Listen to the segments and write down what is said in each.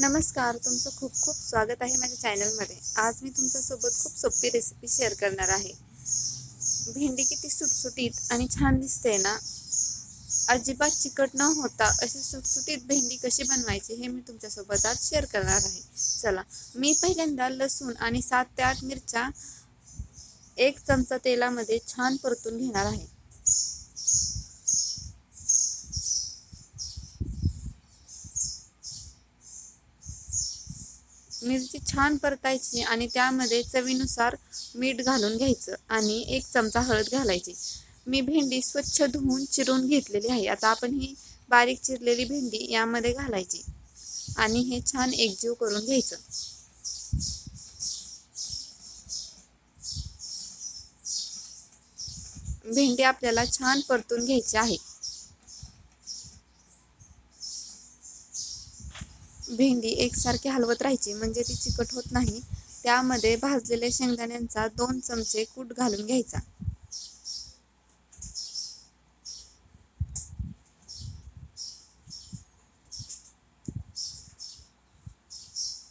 नमस्कार तुमचं खूप खूप स्वागत आहे माझ्या चॅनलमध्ये. आज मी तुमच्यासोबत खूप सोपी रेसिपी शेअर करणार आहे. भेंडी किती सुटसुटीत आणि छान दिसते ना? अजिबात चिकट न होता अशी सुटसुटीत भेंडी कशी बनवायची हे मी तुमच्यासोबत आज शेअर करणार आहे. चला मी पहिल्यांदा लसूण आणि सात ते आठ मिरच्या एक चमचा तेलामध्ये छान परतून घेणार आहे. मिरची छान परतायची आणि त्यामध्ये चवीनुसार मीठ घालून घ्यायचं आणि एक चमचा हळद घालायची. मी भेंडी स्वच्छ धुवून चिरून घेतलेली आहे. आता आपण ही बारीक चिरलेली भेंडी यामध्ये घालायची आणि हे छान एकजीव करून घ्यायचं. भेंडी आपल्याला छान परतून घ्यायची आहे. भेंडी एकसारखी हलवत राहायची म्हणजे ती चिकट होत नाही. त्यामध्ये भाजलेल्या शेंगदाण्यांचा दोन चमचे कूट घालून घ्यायचा.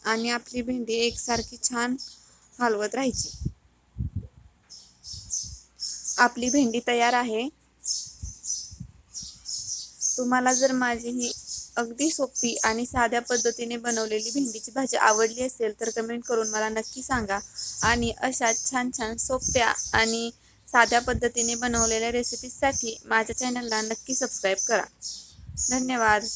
आणि आपली भेंडी एकसारखी छान हलवत राहायची. आपली भेंडी तयार आहे. तुम्हाला जर माझी ही अगदी सोपी आणि साध्या पद्धतीने बनवलेली भेंडीची भाजी आवडली असेल तर कमेंट करून मला नक्की सांगा. आणि अशा छान छान सोप्या आणि साध्या पद्धतीने बनवलेल्या रेसिपीजसाठी माझ्या चॅनलला नक्की सबस्क्राईब करा. धन्यवाद.